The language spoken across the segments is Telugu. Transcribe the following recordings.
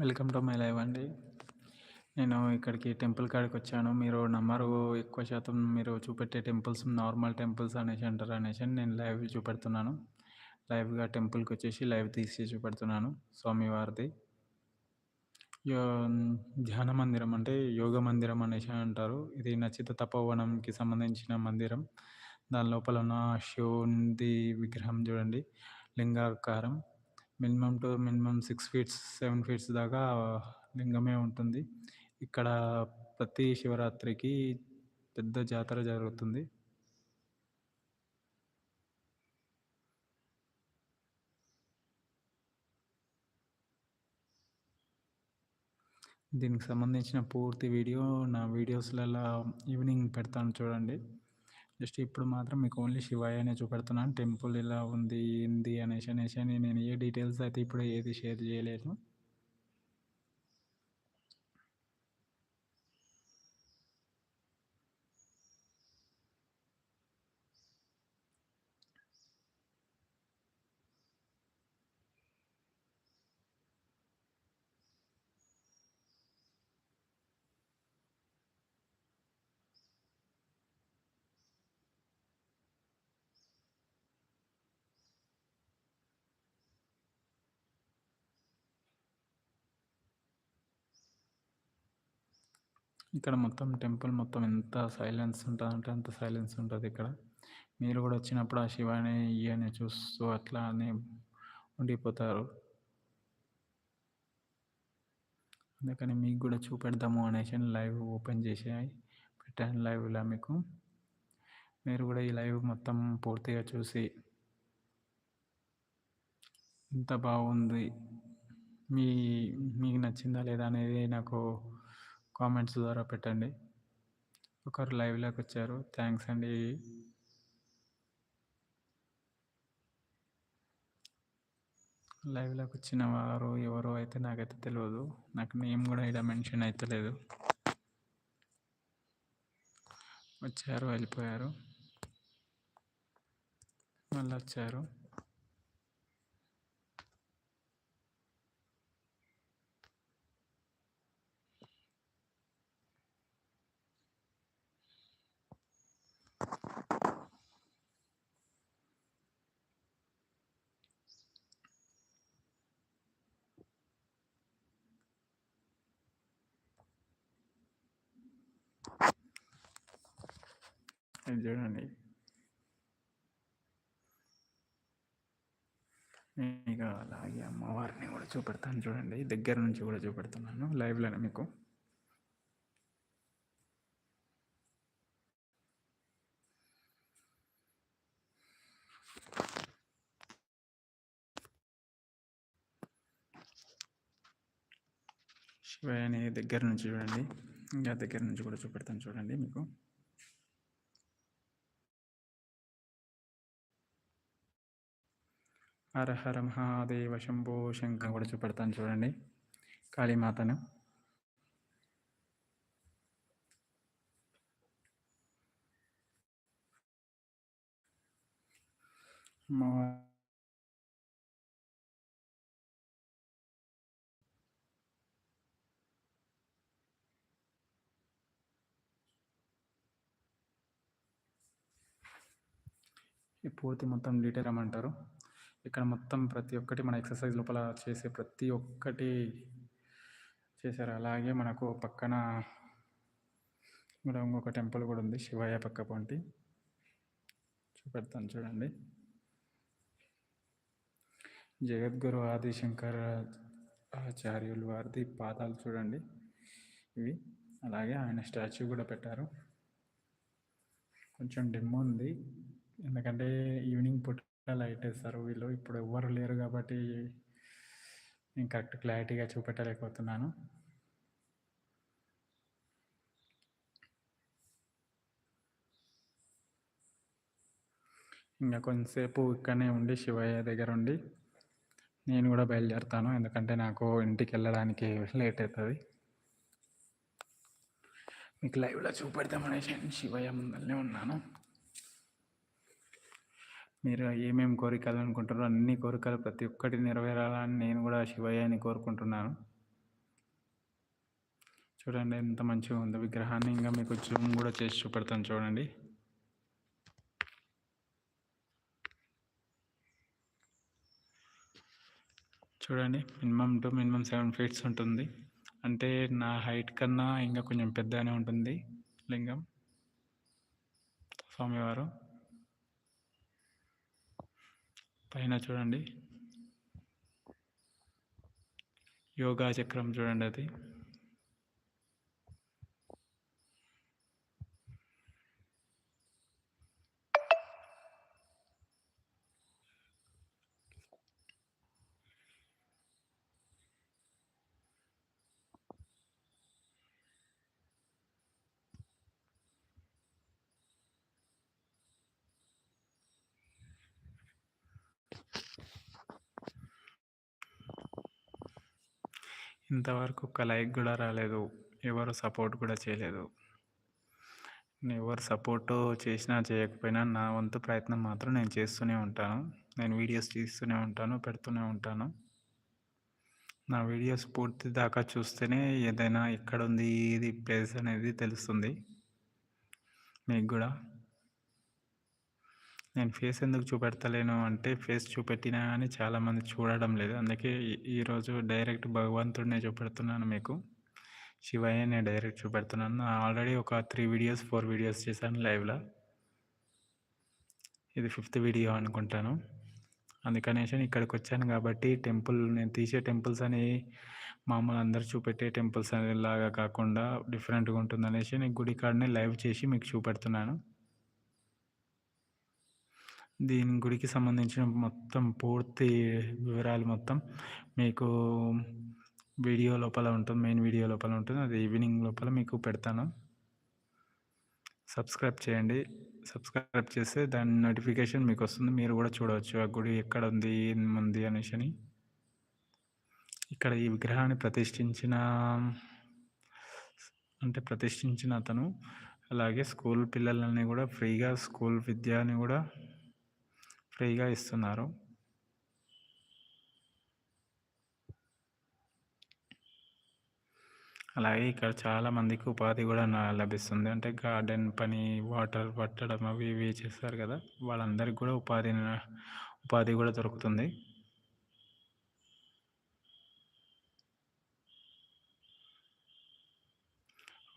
వెల్కమ్ టు మై లైవ్ అండి. నేను ఇక్కడికి టెంపుల్ కాడికి వచ్చాను. మీరు నమ్మరు ఎక్కువ శాతం మీరు చూపెట్టే టెంపుల్స్ నార్మల్ టెంపుల్స్ అనేసి అంటారు అనేసి నేను లైవ్ చూపెడుతున్నాను. లైవ్గా టెంపుల్కి వచ్చేసి లైవ్ తీసి చూపెడుతున్నాను. స్వామివారిది యో ధ్యాన మందిరం అంటే యోగ మందిరం అనేసి అంటారు. ఇది నచిత తపోవనంకి సంబంధించిన మందిరం. దాని లోపల ఉన్న శివునిది విగ్రహం చూడండి. లింగాకారం. Minimum to minimum six feets seven feets దాకా లింగమే ఉంటుంది. ఇక్కడ ప్రతి శివరాత్రికి పెద్ద జాతర జరుగుతుంది. దీనికి సంబంధించిన పూర్తి వీడియో నా వీడియోస్లలో ఈవినింగ్ పెడతాను చూడండి. జస్ట్ ఇప్పుడు మాత్రం మీకు ఓన్లీ శివాయనే చూపెడుతున్నాను. టెంపుల్ ఇలా ఉంది ఏంది అనేసి అనేసి నేను ఏ డీటెయిల్స్ అయితే ఇప్పుడు ఏది షేర్ చేయలేదు. ఇక్కడ మొత్తం టెంపుల్ మొత్తం ఎంత సైలెన్స్ ఉంటుంది అంటే అంత సైలెన్స్ ఉంటుంది ఇక్కడ. మీరు కూడా వచ్చినప్పుడు ఆ శివాని ఇయని చూస్తూ అట్లా అని ఉండిపోతారు. అందుకని మీకు కూడా చూపెడదాము అనేసి లైవ్ ఓపెన్ చేసి పెట్టాను లైవ్లో మీకు. మీరు కూడా ఈ లైవ్ మొత్తం పూర్తిగా చూసి ఇంత బాగుంది మీ మీకు నచ్చిందా లేదా అనేది నాకు కామెంట్స్ ద్వారా పెట్టండి. ఒకరు లైవ్లోకి వచ్చారు. థ్యాంక్స్ అండి. లైవ్లోకి వచ్చిన వారు ఎవరో అయితే నాకైతే తెలియదు నాకు నేమ్ కూడా ఇక్కడ మెన్షన్ అయితే లేదు. వచ్చారు వెళ్ళిపోయారు. మళ్ళీ వచ్చారు. చూడండి. ఇక అలాగే అమ్మవారిని కూడా చూపెడతాను చూడండి. దగ్గర నుంచి కూడా చూపెడుతున్నాను. లైవ్లోనే మీకు. శివయ్యని దగ్గర నుంచి చూడండి. ఇంకా దగ్గర నుంచి కూడా చూపెడతాను చూడండి మీకు. హరహర మహాదేవ శంభో శంఖం కూడా చూపెడతాను చూడండి. కాళీమాతను. ఈ పూర్తి మొత్తం డీటెయిల్ అమ్మంటారు ఇక్కడ మొత్తం ప్రతి ఒక్కటి మన ఎక్సర్సైజ్ లోపల చేసే ప్రతి ఒక్కటి చేశారు. అలాగే మనకు పక్కన కూడా ఇంకొక టెంపుల్ కూడా ఉంది శివయ్య పక్క పొంటి. చూపెడతాను చూడండి. జగద్గురు ఆదిశంకర్ ఆచార్యులు వారిది పాదాలు చూడండి. ఇవి. అలాగే ఆయన స్టాచ్యూ కూడా పెట్టారు. కొంచెం డిమ్ ఉంది. ఎందుకంటే ఈవినింగ్ పూట లైట్ వేస్తారు. వీళ్ళు ఇప్పుడు ఎవ్వరు లేరు కాబట్టి నేను కరెక్ట్ క్లారిటీగా చూపెట్టలేకపోతున్నాను. ఇంకా కొంతసేపు ఇక్కడనే ఉండి శివయ్య దగ్గర ఉండి నేను కూడా బయలుదేరుతాను. ఎందుకంటే నాకు ఇంటికి వెళ్ళడానికి లేట్ అవుతుంది. మీకు లైవ్లో చూపెడతామనేసి శివయ్య ముందరనే ఉన్నాను. మీరు ఏమేమి కోరికలు అనుకుంటారో అన్ని కోరికలు ప్రతి ఒక్కటి నెరవేరాలని నేను కూడా శివయ్యని కోరుకుంటున్నాను. చూడండి ఎంత మంచిగా ఉందో విగ్రహాన్ని. ఇంకా మీకు జూమ్ కూడా చేసి చూపెడతాను చూడండి. చూడండి minimum to minimum seven feets ఉంటుంది. అంటే నా హైట్ కన్నా ఇంకా కొంచెం పెద్దగానే ఉంటుంది లింగం. స్వామివారు. పైన చూడండి. యోగా చక్రం చూడండి అది. ఇంతవరకు ఒక్క లైక్ కూడా రాలేదు. ఎవరు సపోర్ట్ కూడా చేయలేదు. ఎవరు సపోర్టు చేసినా చేయకపోయినా నా వంతు ప్రయత్నం మాత్రం నేను చేస్తూనే ఉంటాను. నేను వీడియోస్ తీస్తూనే ఉంటాను పెడుతూనే ఉంటాను. నా వీడియోస్ పూర్తి దాకా చూస్తేనే ఏదైనా ఎక్కడుంది ఇది ప్లేస్ అనేది తెలుస్తుంది. మీకు కూడా. నేను ఫేస్ ఎందుకు చూపెడతలేను అంటే ఫేస్ చూపెట్టినా కానీ చాలామంది చూడడం లేదు. అందుకే ఈరోజు డైరెక్ట్ భగవంతుడినే చూపెడుతున్నాను మీకు. శివయ్య నేను డైరెక్ట్ చూపెడుతున్నాను. ఆల్రెడీ ఒక త్రీ వీడియోస్ ఫోర్ వీడియోస్ చేశాను లైవ్లో. ఇది ఫిఫ్త్ వీడియో అనుకుంటాను. అందుకనేసి ఇక్కడికి వచ్చాను కాబట్టి టెంపుల్ నేను తీసే టెంపుల్స్ అని మామూలు అందరు చూపెట్టే టెంపుల్స్ అనేలాగా కాకుండా డిఫరెంట్గా ఉంటుందనేసి నేను గుడి కాడనే లైవ్ చేసి మీకు చూపెడుతున్నాను. దీని గుడికి సంబంధించిన మొత్తం పూర్తి వివరాలు మొత్తం మీకు వీడియో లోపల ఉంటుంది మెయిన్ వీడియో లోపల ఉంటుంది. అది ఈవినింగ్ లోపల మీకు పెడతాను. సబ్స్క్రైబ్ చేయండి. సబ్స్క్రైబ్ చేస్తే దాని నోటిఫికేషన్ మీకు వస్తుంది. మీరు కూడా చూడవచ్చు ఆ గుడి ఎక్కడ ఉంది ఉంది అనేసి అని. ఇక్కడ ఈ విగ్రహాన్ని ప్రతిష్ఠించిన అంటే ప్రతిష్ఠించిన అతను. అలాగే స్కూల్ పిల్లలని కూడా ఫ్రీగా స్కూల్ విద్యని కూడా ఫ్రీగా ఇస్తున్నారు. అలాగే ఇక్కడ చాలామందికి ఉపాధి కూడా లభిస్తుంది. అంటే గార్డెన్ పని వాటర్ పట్టడం అవి ఇవి చేస్తారు కదా. వాళ్ళందరికీ కూడా ఉపాధి ఉపాధి కూడా దొరుకుతుంది.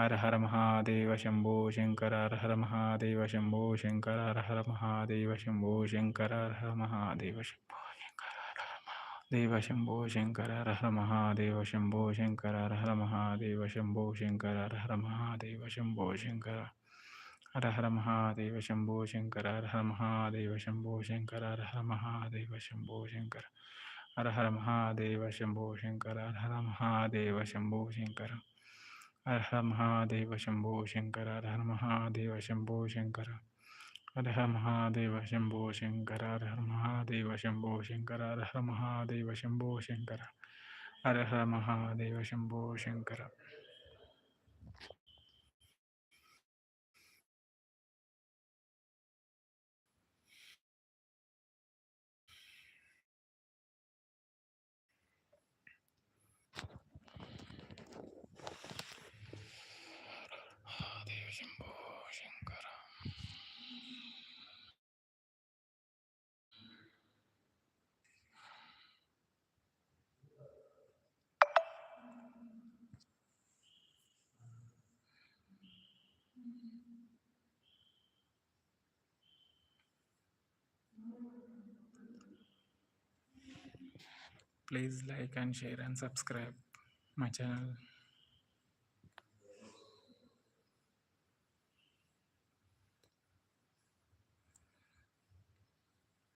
हर हर महादेव शंभो शंकर हर हर महादेव शंभो शंकर हर हर महादेव शंभो शंकर हर हर महादेव शंभो देव शंभो शंकर हर हर महादेव शंभो शंकर हर हर महादेव शंभो शंकर हर हर महादेव शंभो शंकर हर हर महादेव शंभो शंकर हर हर महादेव शंभो शंकर हर हर महादेव शंभो शंकर हर हर महादेव शंभो शंकर हर हर Mahadev Shambho Shankar Hara Hara Mahadeva Shambho Sankara Hara Hara Mahadeva Shambho Sankara Hara Hara Mahadeva Shambho Sankara Hara Mahadeva Shambho Sankara Hara Mahadeva Shambho Sankara Hara Mahadeva Shambho Sankara please like and share and subscribe my channel